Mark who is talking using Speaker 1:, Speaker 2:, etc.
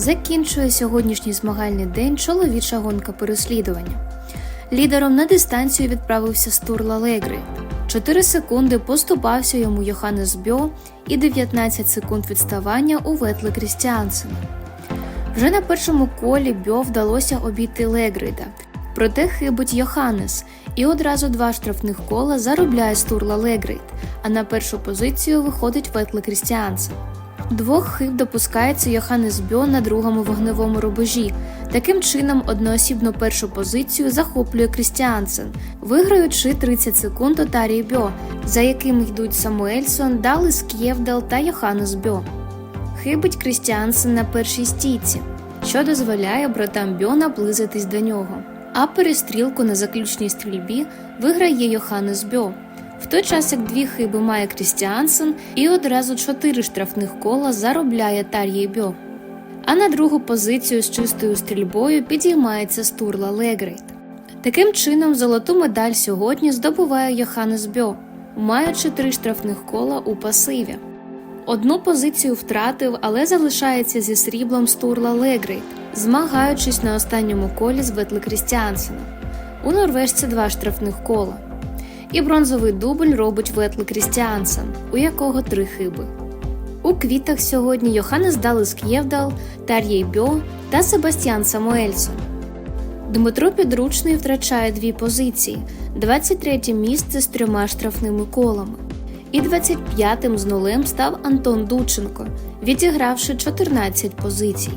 Speaker 1: закінчує сьогоднішній змагальний день чоловіча гонка переслідування. Лідером на дистанцію відправився Стурла Легрейт. 4 секунди поступався йому Йоханнес Бьо і 19 секунд відставання у Ветле Крістіансена. Вже на першому колі Бьо вдалося обійти Легрейда, проте хибить Йоханнес, і одразу два штрафних кола заробляє Стурла Легрейд, а на першу позицію виходить Ветле Крістіансен. Двох хиб допускається Йоханнес Бьо на другому вогневому рубежі. Таким чином, одноосібну першу позицію захоплює Крістіансен, виграючи 30 секунд Отарії Бьо, за якими йдуть Самуельсон, Далис К'євдал та Йоханнес Бьо. Хибить Крістіансен на першій стійці, що дозволяє братам Бьо наблизитись до нього. А перестрілку на заключній стрільбі виграє Йоханнес Бьо. В той час як дві хиби має Крістіансен і одразу чотири штрафних кола заробляє Тар'є Бьо. А на другу позицію з чистою стрільбою підіймається Стурла Легрейт. Таким чином, золоту медаль сьогодні здобуває Йоханнес Бьо, маючи три штрафних кола у пасиві. Одну позицію втратив, але залишається зі сріблом Стурла Легрейт, змагаючись на останньому колі з Ветле Крістіансеном. У норвежці два штрафних кола. І бронзовий дубль робить Ветле Крістіансен, у якого три хиби. У квітах сьогодні Йоханнес Далис К'євдал, Тар'єй Бьо та Себастьян Самуельсон. Дмитро Підручний втрачає дві позиції: 23 місце з трьома штрафними колами. І 25-тим з нулем став Антон Дученко, відігравши 14 позицій.